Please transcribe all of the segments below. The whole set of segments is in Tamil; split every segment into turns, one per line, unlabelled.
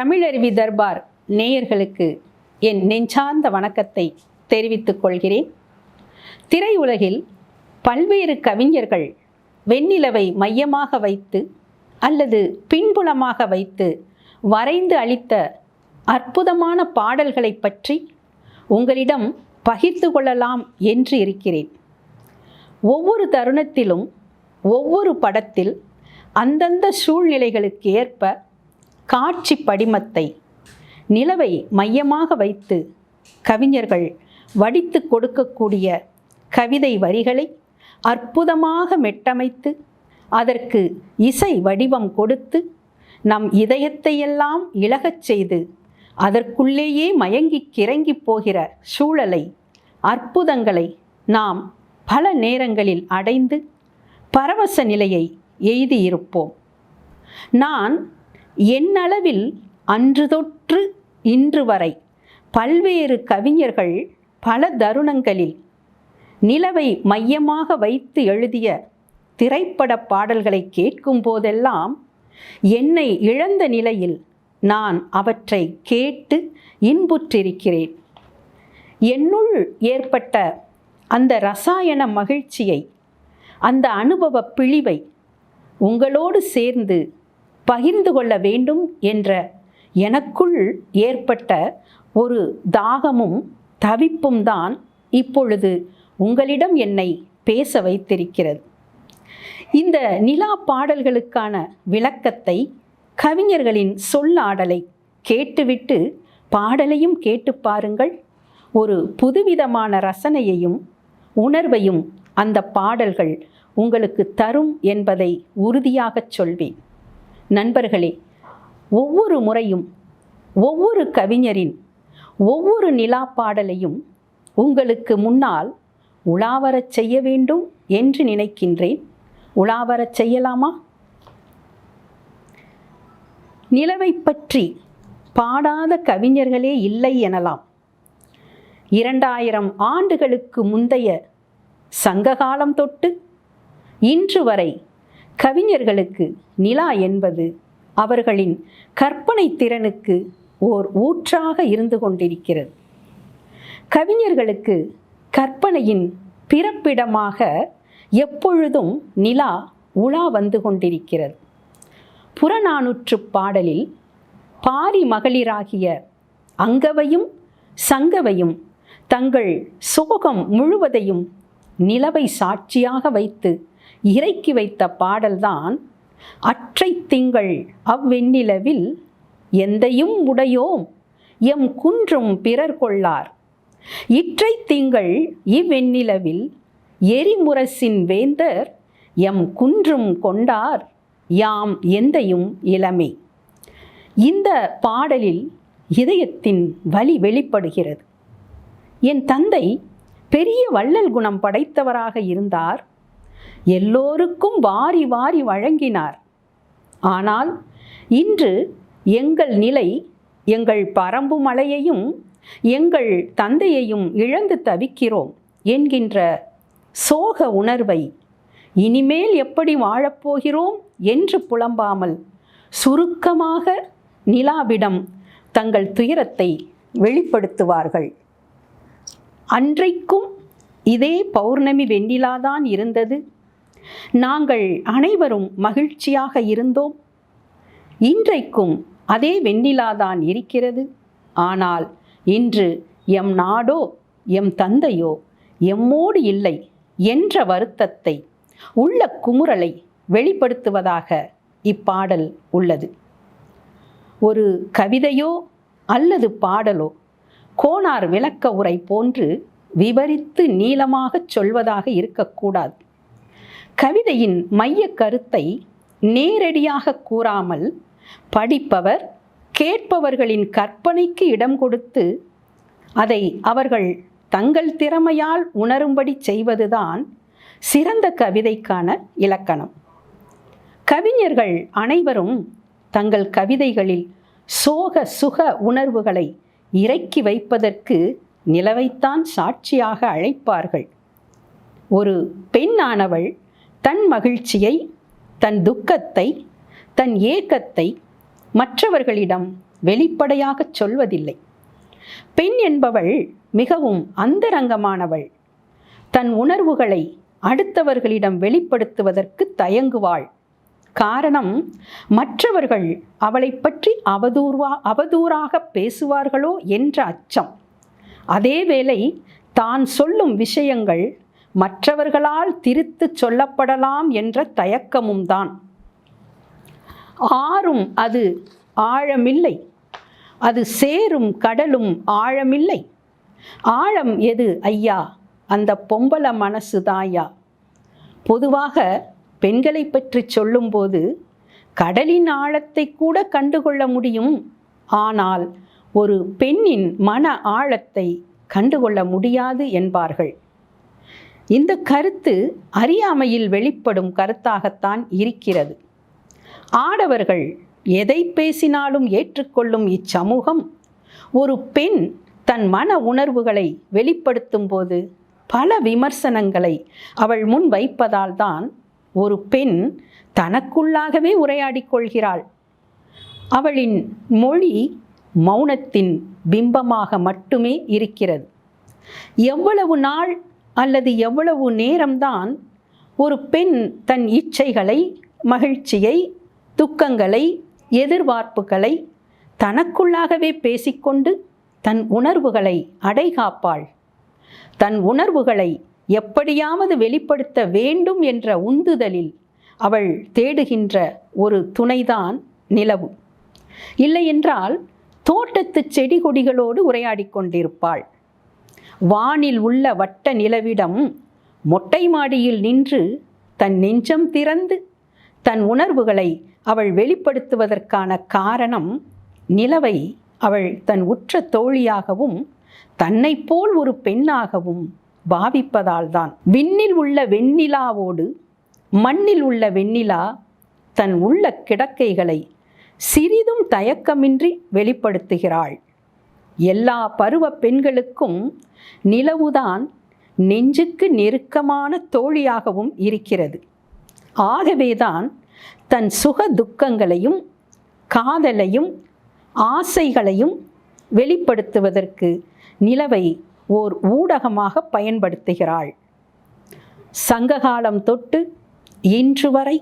தமிழருவி தர்பார் நேயர்களுக்கு என் நெஞ்சார்ந்த வணக்கத்தை தெரிவித்துக் கொள்கிறேன். திரையுலகில் பல்வேறு கவிஞர்கள் வெண்ணிலவை மையமாக வைத்து அல்லது பின்புலமாக வைத்து வரைந்து அளித்த அற்புதமான பாடல்களை பற்றி உங்களிடம் பகிர்ந்து கொள்ளலாம் என்று இருக்கிறேன். ஒவ்வொரு தருணத்திலும் ஒவ்வொரு படத்தில் அந்தந்த சூழ்நிலைகளுக்கு ஏற்ப காட்சி படிமத்தை நிலவை மையமாக வைத்து கவிஞர்கள் வடித்து கொடுக்கக்கூடிய கவிதை வரிகளை அற்புதமாக மெட்டமைத்து அதற்கு இசை வடிவம் கொடுத்து நம் இதயத்தையெல்லாம் இழகச் செய்து அதற்குள்ளேயே மயங்கி கிறங்கி போகிற சூழலை அற்புதங்களை நாம் பல நேரங்களில் அடைந்து பரவச நிலையை எய்தியிருப்போம். நான் என்னளவில் அன்று தொற்று இன்று வரை பல்வேறு கவிஞர்கள் பல தருணங்களில் நிலவை மையமாக வைத்து எழுதிய திரைப்பட பாடல்களை கேட்கும் போதெல்லாம் என்னை இழந்த நிலையில் நான் அவற்றை கேட்டு இன்புற்றிருக்கிறேன். என்னுள் ஏற்பட்ட அந்த ரசாயன மகிழ்ச்சியை அந்த அனுபவ பிழிவை உங்களோடு சேர்ந்து பகிர்ந்து கொள்ள வேண்டும் என்ற எனக்குள் ஏற்பட்ட ஒரு தாகமும் தவிப்பும் தான் இப்பொழுது உங்களிடம் என்னை பேச வைத்திருக்கிறது. இந்த நிலா பாடல்களுக்கான விளக்கத்தை கவிஞர்களின் சொல்லாடலை கேட்டுவிட்டு பாடலையும் கேட்டு பாருங்கள். ஒரு புதுவிதமான ரசனையையும் உணர்வையும் அந்த பாடல்கள் உங்களுக்கு தரும் என்பதை உறுதியாகச் சொல்வேன். நண்பர்களே ஒவ்வொரு முறையும் ஒவ்வொரு கவிஞரின் ஒவ்வொரு நிலா பாடலையும் உங்களுக்கு முன்னால் உலாவரச் செய்ய வேண்டும் என்று நினைக்கின்றேன். உலாவரச் செய்யலாமா? நிலவை பற்றி பாடாத கவிஞர்களே இல்லை எனலாம். இரண்டாயிரம் ஆண்டுகளுக்கு முந்தைய சங்ககாலம் தொட்டு இன்று வரை கவிஞர்களுக்கு நிலா என்பது அவர்களின் கற்பனை திறனுக்கு ஓர் ஊற்றாக இருந்து கொண்டிருக்கிறது. கவிஞர்களுக்கு கற்பனையின் பிறப்பிடமாக எப்பொழுதும் நிலா உலா வந்து கொண்டிருக்கிறது. புறநானூற்று பாடலில் பாரி மகளிராகிய அங்கவையும் சங்கவையும் தங்கள் சோகம் முழுவதையும் நிலவை சாட்சியாக வைத்து இறக்கி வைத்த பாடல்தான் அற்றை திங்கள் அவ்வெண்ணிலவில் எந்தையும் உடையோம் எம் குன்றும் பிறர் கொள்ளார். இற்றை திங்கள் இவ்வெண்ணிலவில் எரிமுரசின் வேந்தர் எம் குன்றும் கொண்டார் யாம் எந்தையும் இளமே. இந்த பாடலில் இதயத்தின் வலி வெளிப்படுகிறது. என் தந்தை பெரிய வள்ளல் குணம் படைத்தவராக இருந்தார். எல்லோருக்கும் வாரி வாரி வழங்கினார். ஆனால் இன்று எங்கள் நிலை எங்கள் பரம்பு மலையையும் எங்கள் தந்தையையும் இழந்து தவிக்கிறோம் என்கின்ற சோக உணர்வை இனிமேல் எப்படி வாழப்போகிறோம் என்று புலம்பாமல் சுருக்கமாக நிலாவிடம் தங்கள் துயரத்தை வெளிப்படுத்துவார்கள். அன்றைக்கும் இதே பௌர்ணமி வெண்ணிலாதான் இருந்தது. நாங்கள் அனைவரும் மகிழ்ச்சியாக இருந்தோம். இன்றைக்கும் அதே வெண்ணிலாதான் இருக்கிறது. ஆனால் இன்று எம் நாடோ எம் தந்தையோ எம்மோடு இல்லை என்ற வருத்தத்தை உள்ள குமுறலை வெளிப்படுத்துவதாக இப்பாடல் உள்ளது. ஒரு கவிதையோ அல்லது பாடலோ கோனார் விளக்க உரை போன்று விவரித்து நீளமாகச் சொல்வதாக இருக்கக்கூடாது. கவிதையின் மைய கருத்தை நேரடியாக கூறாமல் படிப்பவர் கேட்பவர்களின் கற்பனைக்கு இடம் கொடுத்து அதை அவர்கள் தங்கள் திறமையால் உணரும்படி செய்வதுதான் சிறந்த கவிதைக்கான இலக்கணம். கவிஞர்கள் அனைவரும் தங்கள் கவிதைகளில் சோக சுக உணர்வுகளை இறக்கி வைப்பதற்கு நிலவைத்தான் சாட்சியாக அழைப்பார்கள். ஒரு பெண்ணானவள் தன் மகிழ்ச்சியை தன் துக்கத்தை தன் ஏக்கத்தை மற்றவர்களிடம் வெளிப்படையாகச் சொல்வதில்லை. பெண் என்பவள் மிகவும் அந்தரங்கமானவள். தன் உணர்வுகளை அடுத்தவர்களிடம் வெளிப்படுத்துவதற்கு தயங்குவாள். காரணம் மற்றவர்கள் அவளை பற்றி அவதூர்வா அவதூறாக பேசுவார்களோ என்ற அச்சம். அதேவேளை தான் சொல்லும் விஷயங்கள் மற்றவர்களால் திரித்து சொல்லப்படலாம் என்ற தயக்கமும் தான் ஆறும் அது ஆழமில்லை. அது சேரும் கடலும் ஆழமில்லை. ஆழம் எது ஐயா? அந்த பொம்பள மனசு தாயா பொதுவாக பெண்களை பற்றி சொல்லும்போது கடலின் ஆழத்தை கூட கண்டுகொள்ள முடியும். ஆனால் ஒரு பெண்ணின் மன ஆழத்தை கண்டுகொள்ள முடியாது என்பார்கள். இந்த கருத்து அறியாமையில் வெளிப்படும் கருத்தாகத்தான் இருக்கிறது. ஆடவர்கள் எதை பேசினாலும் ஏற்றுக்கொள்ளும் இச்சமூகம் ஒரு பெண் தன் மன உணர்வுகளை வெளிப்படுத்தும் போது பல விமர்சனங்களை அவள் முன் வைப்பதால் தான் ஒரு பெண் தனக்குள்ளாகவே உரையாடிக் கொள்கிறாள். அவளின் மொழி மௌனத்தின் பிம்பமாக மட்டுமே இருக்கிறது. எவ்வளவு நாள் அல்லது எவ்வளவு நேரம்தான் ஒரு பெண் தன் இச்சைகளை மகிழ்ச்சியை துக்கங்களை எதிர்பார்ப்புகளை தனக்குள்ளாகவே பேசிக்கொண்டு தன் உணர்வுகளை அடைகாப்பாள். தன் உணர்வுகளை எப்படியாவது வெளிப்படுத்த வேண்டும் என்ற உந்துதலில் அவள் தேடுகின்ற ஒரு துணைதான் நிலவு. இல்லையென்றால் தோட்டத்து செடி கொடிகளோடு உரையாடிக் கொண்டிருப்பாள் வானில் உள்ள வட்ட நிலவிடம் மொட்டை மாடியில் நின்று தன் நெஞ்சம் திறந்து தன் உணர்வுகளை அவள் வெளிப்படுத்துவதற்கான காரணம் நிலவை அவள் தன் உற்ற தோழியாகவும் தன்னைப் போல் ஒரு பெண்ணாகவும் பாவிப்பதால்தான். விண்ணில் உள்ள வெண்ணிலாவோடு மண்ணில் உள்ள வெண்ணிலா தன் உள்ள கிடக்கைகளை சிறிதும் தயக்கமின்றி வெளிப்படுத்துகிறாள். எல்லா பருவ பெண்களுக்கும் நிலவுதான் நெஞ்சுக்கு நெருக்கமான தோழியாகவும் இருக்கிறது. ஆகவேதான் தன் சுக துக்கங்களையும் காதலையும் ஆசைகளையும் வெளிப்படுத்துவதற்கு நிலவை ஓர் ஊடகமாக பயன்படுத்துகிறாள். சங்ககாலம் தொட்டு இன்று வரை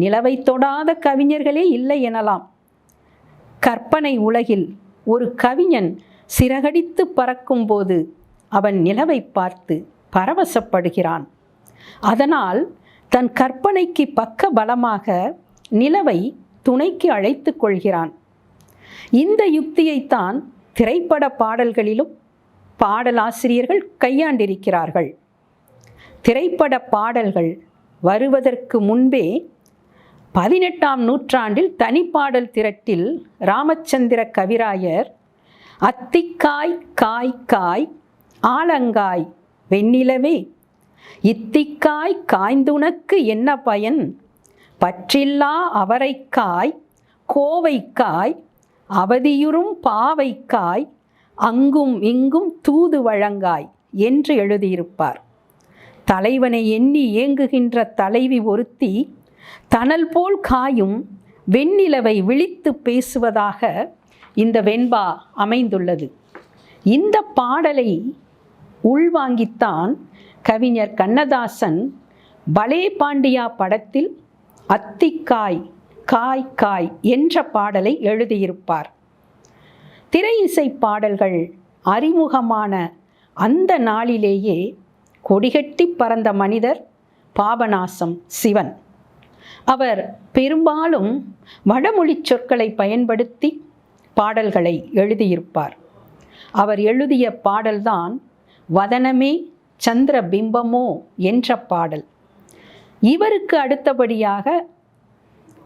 நிலவை தொடாத கவிஞர்களே இல்லை எனலாம். கற்பனை உலகில் ஒரு கவிஞன் சிறகடித்து பறக்கும்போது அவன் நிலவை பார்த்து பரவசப்படுகிறான். அதனால் தன் கற்பனைக்கு பக்க பலமாக நிலவை துணைக்கு அழைத்து கொள்கிறான். இந்த யுக்தியைத்தான் திரைப்பட பாடல்களிலும் பாடலாசிரியர்கள் கையாண்டிருக்கிறார்கள். திரைப்பட பாடல்கள் வருவதற்கு முன்பே பதினெட்டாம் நூற்றாண்டில் தனிப்பாடல் திரட்டில் ராமச்சந்திர கவிராயர் அத்திக்காய் காய் காய் ஆலங்காய் வெண்ணிலவே. இத்திக்காய் காய்ந்துனக்கு என்ன பயன்? பற்றில்லா அவரைக்காய் கோவைக்காய் அவதியுறும் பாவைக்காய் அங்கும் இங்கும் தூது வழங்காய் என்று எழுதியிருப்பார். தலைவனை எண்ணி ஏங்குகின்ற தலைவி ஒருத்தி தணல் போல் காயும் வெண்ணிலவை விழித்து பேசுவதாக இந்த வெண்பா அமைந்துள்ளது. இந்த பாடலை உள்வாங்கித்தான் கவிஞர் கண்ணதாசன் பலே பாண்டியா படத்தில் அத்திக்காய் காய் காய் என்ற பாடலை எழுதியிருப்பார். திரை இசை பாடல்கள் அறிமுகமான அந்த நாளிலேயே கொடிகட்டி பறந்த மனிதர் பாபநாசம் சிவன். அவர் பெரும்பாலும் வடமொழிச் சொற்களை பயன்படுத்தி பாடல்களை எழுதியிருப்பார். அவர் எழுதிய பாடல்தான் வதனமே சந்திர பிம்பமோ என்ற பாடல். இவருக்கு அடுத்தபடியாக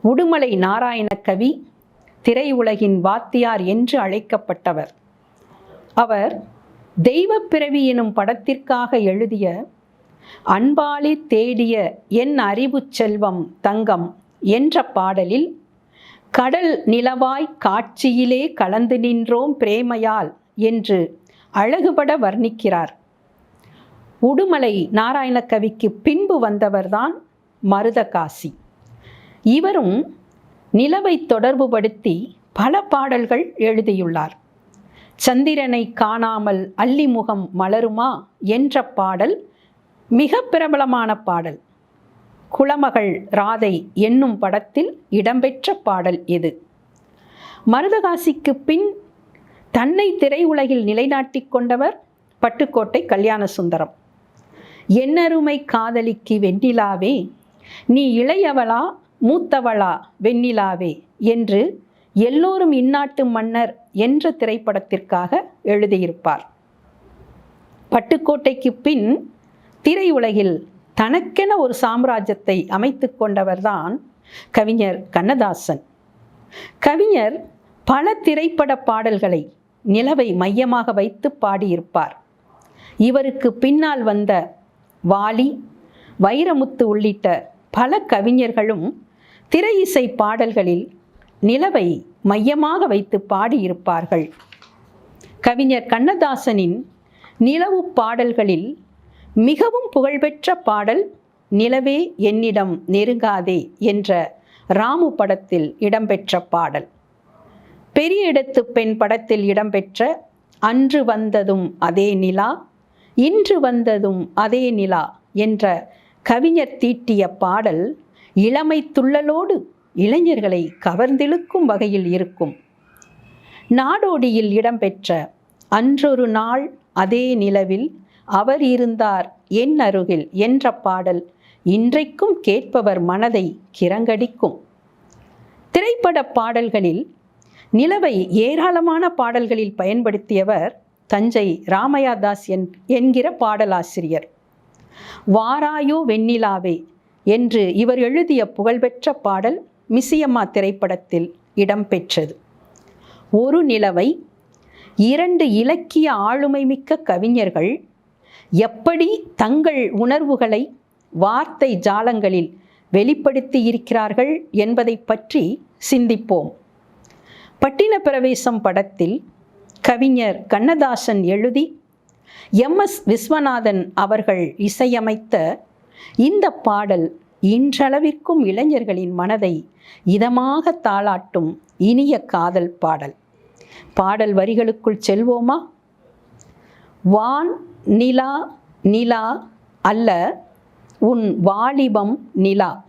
உடுமலை நாராயணக்கவி கவி திரையுலகின் வாத்தியார் என்று அழைக்கப்பட்டவர். அவர் தெய்வப்பிறவி எனும் படத்திற்காக எழுதிய அன்பாளி தேடிய என் அறிவுச் செல்வம் தங்கம் என்ற பாடலில் கடல் நிலவாய் காட்சியிலே கலந்து நின்றோம் பிரேமையால் என்று அழகுபட வர்ணிக்கிறார். உடுமலை நாராயணக்கவிக்கு பின்பு வந்தவர்தான் மருதகாசி. இவரும் நிலவை தொடர்புபடுத்தி பல பாடல்கள் எழுதியுள்ளார். சந்திரனை காணாமல் அல்லிமுகம் மலருமா என்ற பாடல் மிக பிரபலமான பாடல். குளமகள் ராதை என்னும் படத்தில் இடம்பெற்ற பாடல் இது. மருதகாசிக்கு பின் தன்னை திரையுலகில் நிலைநாட்டிக் கொண்டவர் பட்டுக்கோட்டை கல்யாண சுந்தரம் என்னருமை காதலிக்கு வெண்ணிலாவே நீ இளையவளா மூத்தவளா வெண்ணிலாவே என்று எல்லோரும் இந்நாட்டு மன்னர் என்ற திரைப்படத்திற்காக எழுதியிருப்பார். பட்டுக்கோட்டைக்கு பின் திரையுலகில் தனக்கென ஒரு சாம்ராஜ்யத்தை அமைத்து கொண்டவர்தான் கவிஞர் கண்ணதாசன். கவிஞர் பல திரைப்பட பாடல்களை நிலவை மையமாக வைத்து பாடியிருப்பார். இவருக்கு பின்னால் வந்த வாலி வைரமுத்து உள்ளிட்ட பல கவிஞர்களும் திரை இசை பாடல்களில் நிலவை மையமாக வைத்து பாடியிருப்பார்கள். கவிஞர் கண்ணதாசனின் நிலவு பாடல்களில் மிகவும் புகழ்பெற்ற பாடல் நிலவே என்னிடம் நெருங்காதே என்ற ராமு படத்தில் இடம்பெற்ற பாடல். பெரிய இடத்து பெண் படத்தில் இடம்பெற்ற அன்று வந்ததும் அதே நிலா இன்று வந்ததும் அதே நிலா என்ற கவிஞர் தீட்டிய பாடல் இளமை துள்ளலோடு இளைஞர்களை கவர்ந்திழுக்கும் வகையில் இருக்கும். நாடோடியில் இடம்பெற்ற அன்றொரு நாள் அதே நிலவில் அவர் இருந்தார் என் அருகில் என்ற பாடல் இன்றைக்கும் கேட்பவர் மனதை கிறங்கடிக்கும் திரைப்பட பாடல்களில் நிலவை ஏராளமான பாடல்களில் பயன்படுத்தியவர் தஞ்சை ராமையாதாஸ் என் என்கிற பாடலாசிரியர். வாராயோ வெண்ணிலாவே என்று இவர் எழுதிய புகழ்பெற்ற பாடல் மிசியம்மா திரைப்படத்தில் இடம்பெற்றது. ஒரு நிலவை இரண்டு இலக்கிய ஆளுமை மிக்க கவிஞர்கள் எப்படி தங்கள் உணர்வுகளை வார்த்தை ஜாலங்களில் வெளிப்படுத்தி இருக்கிறார்கள் என்பதை பற்றி சிந்திப்போம். பட்டின பிரவேசம் படத்தில் கவிஞர் கண்ணதாசன் எழுதி எம். எஸ். விஸ்வநாதன் அவர்கள் இசையமைத்த இந்த பாடல் இன்றளவிற்கும் இளைஞர்களின் மனதை இதமாக தாளாட்டும் இனிய காதல் பாடல். பாடல் வரிகளுக்குள் செல்வோமா? வான் நிலா நிலா அல்ல உன் வாலிபம் நிலா.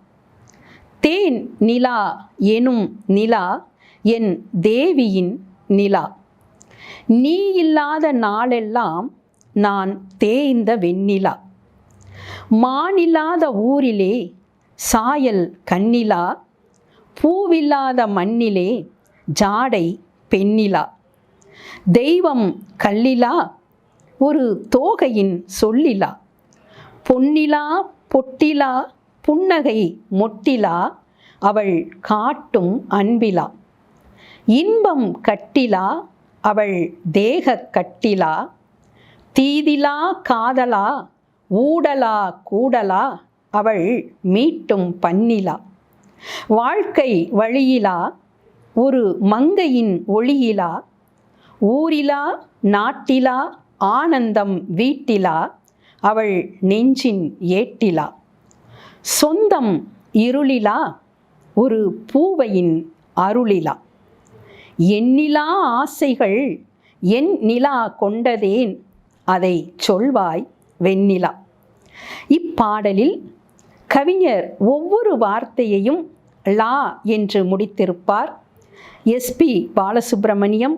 தேன் நிலா எனும் நிலா என் தேவியின் நிலா. நீ இல்லாத நாளெல்லாம் நான் தேய்ந்த வெண்ணிலா. மானில்லாத ஊரிலே சாயல் கண்ணிலா பூவில்லாத மண்ணிலே ஜாடை பெண்ணிலா. தெய்வம் கல்லிலா ஒரு தோகையின் சொல்லிலா பொன்னிலா பொட்டிலா புன்னகை மொட்டிலா அவள் காட்டும் அன்பிலா. இன்பம் கட்டிலா அவள் தேக கட்டிலா. தீதிலா காதலா ஊடலா கூடலா அவள் மீட்டும் பன்னிலா. வாழ்க்கை வழியிலா ஒரு மங்கையின் ஒளியிலா. ஊரிலா நாட்டிலா ஆனந்தம் வீட்டிலா? அவள் நெஞ்சின் ஏட்டிலா? சொந்தம் இருளிலா? ஒரு பூவையின் அருளிலா? எண்ணிலா ஆசைகள் என் நிலா கொண்டதேன்? அதை சொல்வாய் வெண்ணிலா. இப்பாடலில் கவிஞர் ஒவ்வொரு வார்த்தையையும் லா என்று முடித்திருப்பார். எஸ்பி பாலசுப்பிரமணியம்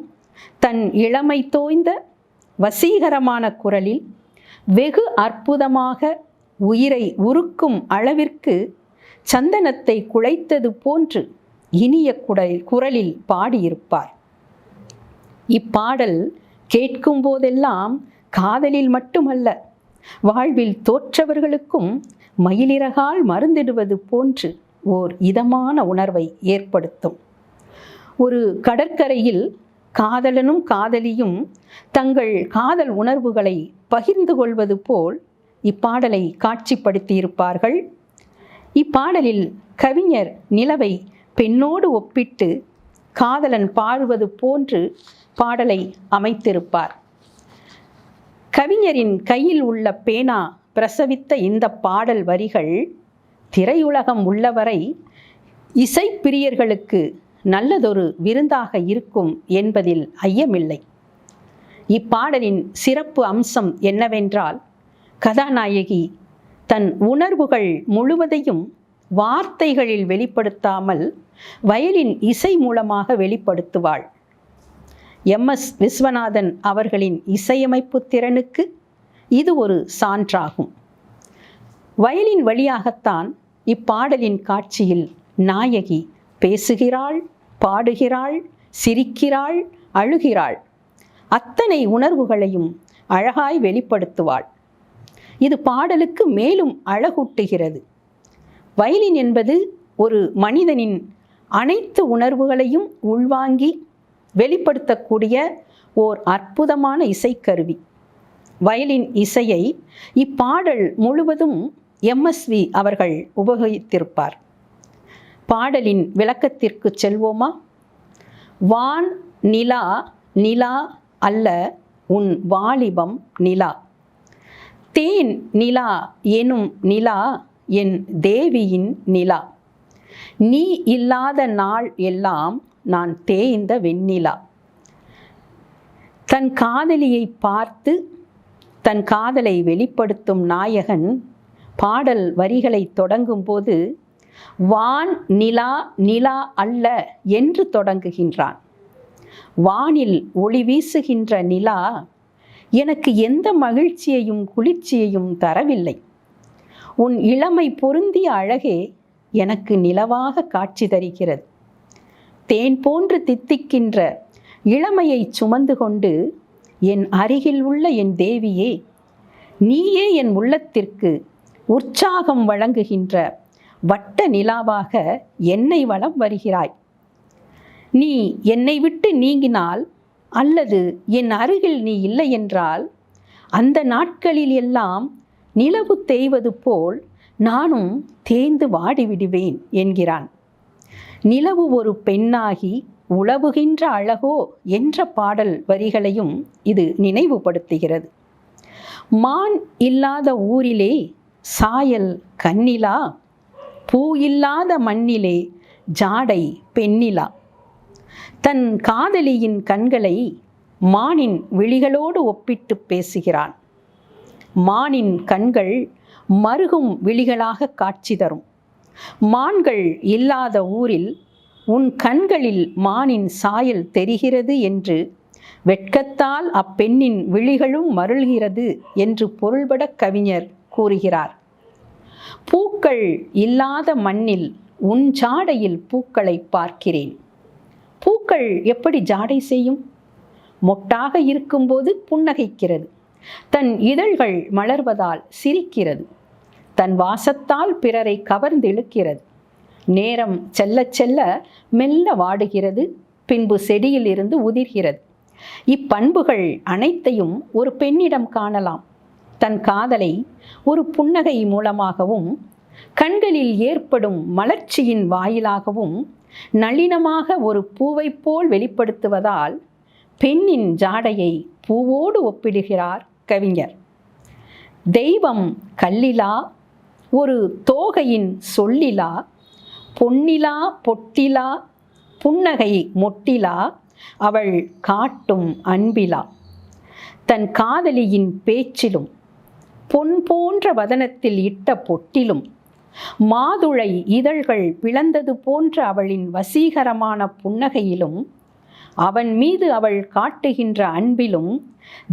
தன் இளமை தோய்ந்த வசீகரமான குரலில் வெகு அற்புதமாக உயிரை உருக்கும் அளவிற்கு சந்தனத்தை குழைத்தது போன்று இனிய குடல் குரலில் பாடியிருப்பார். இப்பாடல் கேட்கும் போதெல்லாம் காதலில் மட்டுமல்ல வாழ்வில் தோற்றவர்களுக்கும் மயிலிறகால் மருந்திடுவது போன்று ஓர் இதமான உணர்வை ஏற்படுத்தும். ஒரு கடற்கரையில் காதலனும் காதலியும் தங்கள் காதல் உணர்வுகளை பகிர்ந்து கொள்வது போல் இப்பாடலை காட்சிப்படுத்தியிருப்பார்கள். இப்பாடலில் கவிஞர் நிலவை பெண்ணோடு ஒப்பிட்டு காதலன் பாடுவது போன்று பாடலை அமைத்திருப்பார். கவிஞரின் கையில் உள்ள பேனா பிரசவித்த இந்த பாடல் வரிகள் திரையுலகம் உள்ளவரை இசைப்பிரியர்களுக்கு நல்லதொரு விருந்தாக இருக்கும் என்பதில் ஐயமில்லை. இப்பாடலின் சிறப்பு அம்சம் என்னவென்றால் கதாநாயகி தன் உணர்வுகள் முழுவதையும் வார்த்தைகளில் வெளிப்படுத்தாமல் வயலின் இசை மூலமாக வெளிப்படுத்துவாள். எம். எஸ். விஸ்வநாதன் அவர்களின் இசையமைப்பு திறனுக்கு இது ஒரு சான்றாகும். வயலின் வழியாகத்தான் இப்பாடலின் காட்சியில் நாயகி பேசுகிறாள் பாடுகிறாள் சிரிக்கிறாள் அழுகிறாள். அத்தனை உணர்வுகளையும் அழகாய் வெளிப்படுத்துவாள். இது பாடலுக்கு மேலும் அழகூட்டுகிறது. வயலின் என்பது ஒரு மனிதனின் அனைத்து உணர்வுகளையும் உள்வாங்கி வெளிப்படுத்தக்கூடிய ஓர் அற்புதமான இசைக்கருவி. வயலின் இசையை இப்பாடல் முழுவதும் எம்எஸ்வி அவர்கள் உபயோகித்திருப்பார். பாடலின் விளக்கத்திற்கு செல்வோமா? வான் நிலா நிலா அல்ல உன் வாலிபம் நிலா. தேன் நிலா எனும் நிலா என் தேவியின் நிலா. நீ இல்லாத நாள் எல்லாம் நான் தேய்ந்த வெண்ணிலா. தன் காதலியை பார்த்து தன் காதலை வெளிப்படுத்தும் நாயகன் பாடல் வரிகளை தொடங்கும்போது வான் நிலா நிலா அல்ல என்று தொடங்குகின்றான். வானில் ஒளி வீசுகின்ற நிலா எனக்கு எந்த மகிழ்ச்சியையும் குளிர்ச்சியையும் தரவில்லை. உன் இளமை பொருந்திய அழகே எனக்கு நிலவாக காட்சி தருகிறது. தேன் போன்று தித்திக்கின்ற இளமையை சுமந்து கொண்டு என் அருகில் உள்ள என் தேவியே நீயே என் உள்ளத்திற்கு உற்சாகம் வழங்குகின்ற வட்ட நிலாவாக என்னை வளம் வருகிறாய். நீ என்னை விட்டு நீங்கினால் அல்லது என் அருகில் நீ இல்லை என்றால் அந்த நாட்களில் எல்லாம் நிலவு தேய்வது போல் நானும் தேய்ந்து வாடிவிடுவேன் என்கிறான். நிலவு ஒரு பெண்ணாகி உழவுகின்ற அழகோ என்ற பாடல் வரிகளையும் இது நினைவுபடுத்துகிறது. மான் இல்லாத ஊரிலே சாயல் கண்ணிலா பூ இல்லாத மண்ணிலே ஜாடை பெண்ணிலா. தன் காதலியின் கண்களை மானின் விழிகளோடு ஒப்பிட்டு பேசுகிறான். மானின் கண்கள் மருகும் விழிகளாக காட்சி தரும். மான்கள் இல்லாத ஊரில் உன் கண்களில் மானின் சாயல் தெரிகிறது என்று வெட்கத்தால் அப்பெண்ணின் விழிகளும் மருள்கிறது என்று பொருள்பட கவிஞர் கூறுகிறார். பூக்கள் இல்லாத மண்ணில் உன் ஜாடையில் பூக்களை பார்க்கிறேன். பூக்கள் எப்படி ஜாடை செய்யும்? மொட்டாக இருக்கும்போது புன்னகைக்கிறது. தன் இதழ்கள் மலர்வதால் சிரிக்கிறது. தன் வாசத்தால் பிறரை கவர்ந்திழுக்கிறது. நேரம் செல்ல செல்ல மெல்ல வாடுகிறது பின்பு செடியில் இருந்து உதிர்கிறது. இப்பண்புகள் அனைத்தையும் ஒரு பெண்ணிடம் காணலாம். தன் காதலை ஒரு புன்னகை மூலமாகவும் கண்களில் ஏற்படும் மலர்ச்சியின் வாயிலாகவும் நளினமாக ஒரு பூவைப் போல் வெளிப்படுத்துவதால் பெண்ணின் ஜாடையை பூவோடு ஒப்பிடுகிறார் கவிஞர். தெய்வம் கல்லிலா ஒரு தோகையின் சொல்லிலா பொன்னிலா பொட்டிலா புன்னகை மொட்டிலா அவள் காட்டும் அன்பிலா. தன் காதலியின் பேச்சிலும் பொன் போன்ற வதனத்தில் இட்ட பொட்டிலும் மாதுளை இதழ்கள் பிளந்தது போன்ற அவளின் வசீகரமான புன்னகையிலும் அவன் மீது அவள் காட்டுகின்ற அன்பிலும்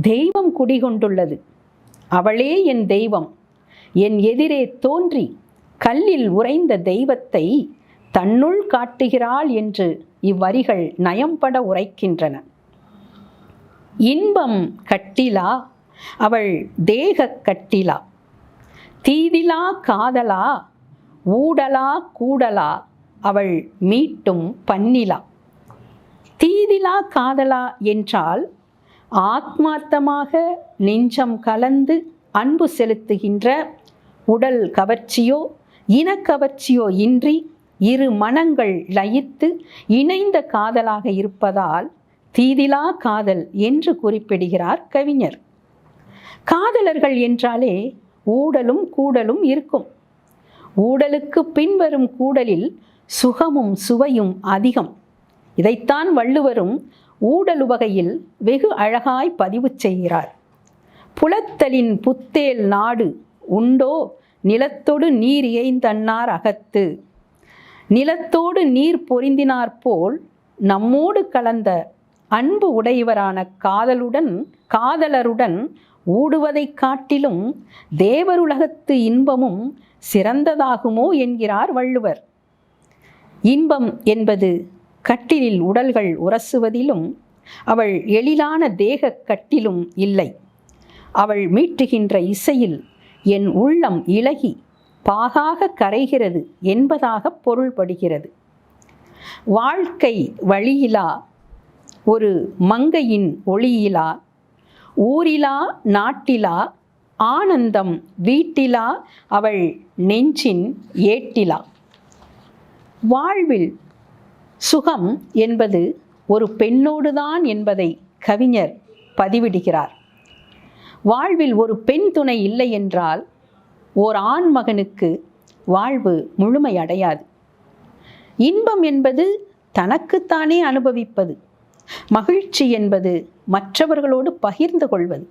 தெய்வம் குடிகொண்டுள்ளது. அவளே என் தெய்வம். என் எதிரே தோன்றி கல்லில் உறைந்த தெய்வத்தை தன்னுள் காட்டுகிறாள் என்று இவ்வரிகள் நயம்பட உரைக்கின்றன. இன்பம் கட்டிலா அவள் தேகக் கட்டிலா. தீதிலா காதலா ஊடலா கூடலா அவள் மீட்டும் பன்னிலா தீதிலா காதலா என்றால் ஆத்மார்த்தமாக நெஞ்சம் கலந்து அன்பு செலுத்துகின்ற உடல் கவர்ச்சியோ இனக்கவர்ச்சியோ இன்றி இரு மனங்கள் லயித்து இணைந்த காதலாக இருப்பதால் தீதிலா காதல் என்று குறிப்பிடுகிறார் கவிஞர். காதலர்கள் என்றாலே ஊடலும் கூடலும் இருக்கும். ஊடலுக்கு பின்வரும் கூடலில் சுகமும் சுவையும் அதிகம். இதைத்தான் வள்ளுவரும் ஊடலுவகையில் வெகு அழகாய் பதிவு செய்கிறார். புலத்தலின் புத்தேல் நாடு உண்டோ? நிலத்தொடு நீர் இயைந்தன்னார் அகத்து. நிலத்தோடு நீர் பொருந்தினாற்போல் நம்மோடு கலந்த அன்பு உடையவரான காதலுடன் காதலருடன் ஊடுவதைக் காட்டிலும் தேவருலகத்து இன்பமும் சிறந்ததாகுமோ என்கிறார் வள்ளுவர். இன்பம் என்பது கட்டிலில் உடல்கள் உரசுவதிலும் அவள் எழிலான தேகக் கட்டிலும் இல்லை. அவள் மீட்டுகின்ற இசையில் என் உள்ளம் இலகி பாகாக கரைகிறது என்பதாக பொருள்படுகிறது. வாழ்க்கை வழியிலா ஒரு மங்கையின் ஒளியிலா ஊரிலா நாட்டிலா ஆனந்தம் வீட்டிலா அவள் நெஞ்சின் ஏட்டிலா. வாழ்வில் சுகம் என்பது ஒரு பெண்ணோடுதான் என்பதை கவிஞர் பதிவிடுகிறார். வாழ்வில் ஒரு பெண் துணை இல்லை என்றால் ஓர் ஆண் மகனுக்கு வாழ்வு முழுமையடையாது இன்பம் என்பது தனக்குத்தானே அனுபவிப்பது. மகிழ்ச்சி என்பது மற்றவர்களோடு பகிர்ந்து கொள்வது.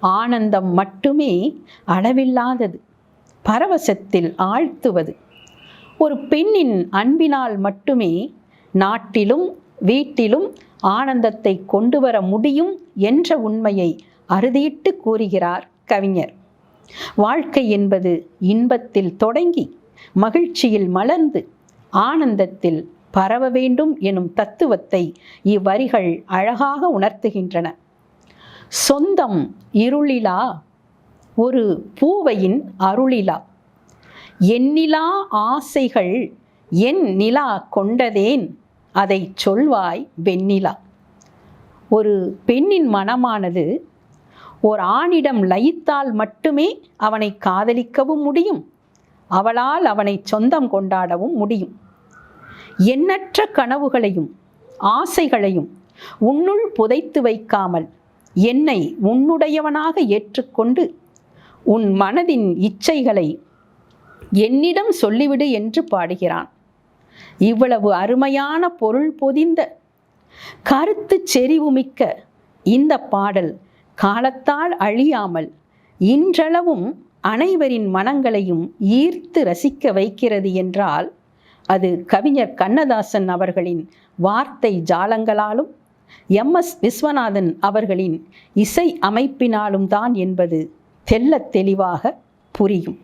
ஆனந்தம் மட்டுமே அளவில்லாதது. பரவசத்தில் ஆழ்த்துவது. ஒரு பெண்ணின் அன்பினால் மட்டுமே நாட்டிலும் வீட்டிலும் ஆனந்தத்தை கொண்டு வர முடியும் என்ற உண்மையை அறுதியிட்டு கூறுகிறார் கவிஞர். வாழ்க்கை என்பது இன்பத்தில் தொடங்கி மகிழ்ச்சியில் மலர்ந்து ஆனந்தத்தில் பரவ வேண்டும் எனும் தத்துவத்தை இவ்வரிகள் அழகாக உணர்த்துகின்றன. சொந்தம் இருளிலா? ஒரு பூவையின் அருளிலா? எண்ணிலா ஆசைகள் என் நிலா கொண்டதேன்? அதை சொல்வாய் வெண்ணிலா. ஒரு பெண்ணின் மனமானது ஓர் ஆணிடம் லயித்தால் மட்டுமே அவனை காதலிக்கவும் முடியும். அவளால் அவனை சொந்தம் கொண்டாடவும் முடியும். எண்ணற்ற கனவுகளையும் ஆசைகளையும் உன்னுள் புதைத்து வைக்காமல் என்னை உன்னுடையவனாக ஏற்றுக்கொண்டு உன் மனதின் இச்சைகளை என்னிடம் சொல்லிவிடு என்று பாடுகிறான். இவ்வளவு அருமையான பொருள் பொதிந்த கருத்து செறிவுமிக்க இந்த பாடல் காலத்தால் அழியாமல் இன்றளவும் அனைவரின் மனங்களையும் ஈர்த்து ரசிக்க வைக்கிறது என்றால் அது கவிஞர் கண்ணதாசன் அவர்களின் வார்த்தை ஜாலங்களாலும் எம். எஸ். விஸ்வநாதன் அவர்களின் இசை அமைப்பினாலும் தான் என்பது தெல்ல தெளிவாக புரியும்.